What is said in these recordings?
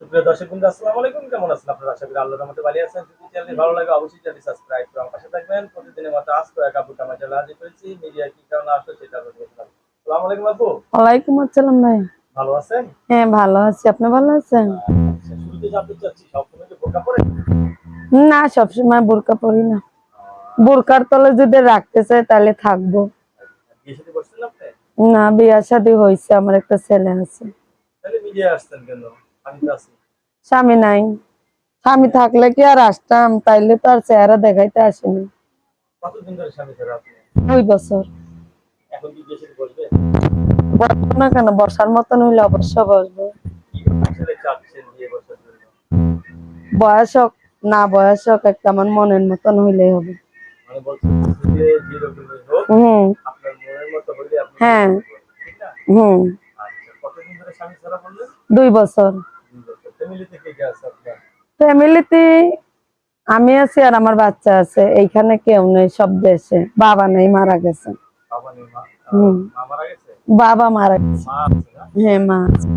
সুপ্রিয় দর্শক বন্ধু আসসালামু আলাইকুম। কেমন আছেন আপনারা? আশা করি আল্লাহর রহমতে ভালো আছেন। যদি চ্যানেল ভালো লাগে অবশ্যই চ্যানেল সাবস্ক্রাইব করে আমার পাশে থাকবেন। প্রতিদিনের মতো আজ তো এক আপু আমার চ্যানেল হাজির করেছি মিডিয়া কি কারণে আসলো সেটা আপনাদের আসসালামু আলাইকুম আপু ওয়ালাইকুম আসসালাম ভাই। ভালো আছেন? হ্যাঁ ভালো আছি। আপনি ভালো আছেন? আচ্ছা, শুরুতে জানতে চাচ্ছি সবসময় কি বোরকা পরে? না সবসময় বোরকা পরি না। বোরকার তলে যদি রাখতে চাই তাহলে থাকব। আপনি? না বিয়া শাদী হয়েছে। আমার একটা ছেলে আছে। তাহলে মিডিয়া আসছেন কেন? আমি তো আছি স্বামী নাই। স্বামী থাকলে কি আর আসতাম? তাইলে তো আর চেহারা দেখাইতে আসেনি। দুই বছর। বসবে? না কেন? বর্ষার মতন হইলে অবশ্য বসবো। বয়স হোক না বয়স হোক একটা আমার মনের মতন হইলেই হবে। মানে হুম। হ্যাঁ। হুম। আচ্ছা দুই বছর। দুই বছর কে আছে আপনার? ফ্যামিলিতে আমি আছি আর আমার বাচ্চা আছে। এইখানে কেউ নেই সব দেশে। বাবা নেই মারা গেছে। বাবা নেই মা? মারা গেছে? বাবা মারা হ্যাঁ মা। আচ্ছা।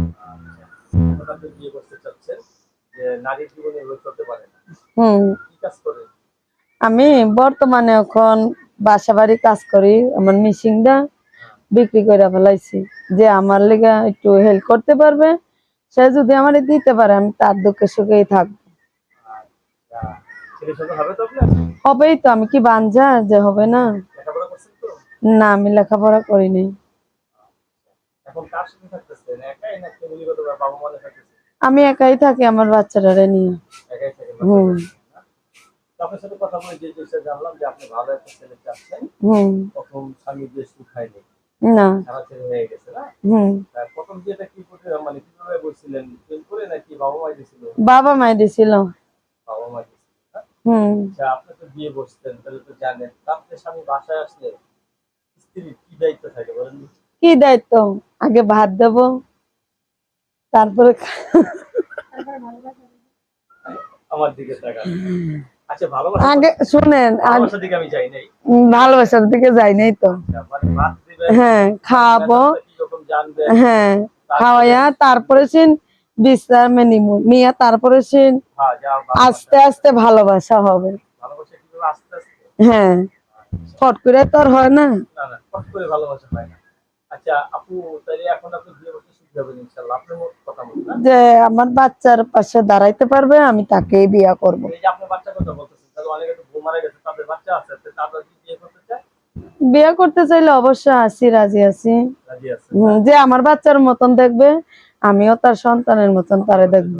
আমি বর্তমানে এখন বাসা বাড়ি কাজ করি আমার মিশিংটা বিক্রি করে ফেলাইছি। যে আমার লেগে একটু হেল্প করতে পারবে সে যদি আমার দিতে পারে আমি তার দুঃখে সুখেই থাকব। হবেই তো আমি কি বাঞ্জা যে হবে না? না আমি লেখাপড়া করিনি। আমি একাই থাকি আমার বাচ্চাটারে নিয়ে। হুম। না? হুম। প্রথম কি মানে কীভাবে বলছিলেন করে নাকি বাবা মা দিয়েছিল বাবা দিছিল। বাবা মা হুম। আচ্ছা আপনি তো বিয়ে বসতেন তাহলে তো জানেন। তা আপনার স্বামী বাসায় আসলে স্ত্রীর কি দায়িত্ব থাকে বলেন কি দায়িত্ব? আগে ভাত দেব তারপরে আমার দিকে তাকান। আচ্ছা ভালোবাসা আগে শুনেন ভালোবাসার দিকে আমি যাই নাই। ভালোবাসার দিকে যাই নাই তো। আচ্ছা, মানে হ্যাঁ খাওয়াবো। হ্যাঁ। খাওয়াইয়া তারপরে সিন বিশ্রামে নিমু। নিয়ে তারপরে সিন হ্যাঁ আস্তে আস্তে ভালোবাসা হবে। হ্যাঁ। ফট করে তো আর হয় না। না না ফট করে ভালোবাসা হয় না। আচ্ছা না? যে আমার বাচ্চার পাশে দাঁড়াইতে পারবে আমি তাকেই বিয়া করব। বিয়ে করতে চাইলে অবশ্যই আছি। রাজি আছি। যে আমার বাচ্চার মতন দেখবে আমিও তার সন্তানের মতন তারে দেখব।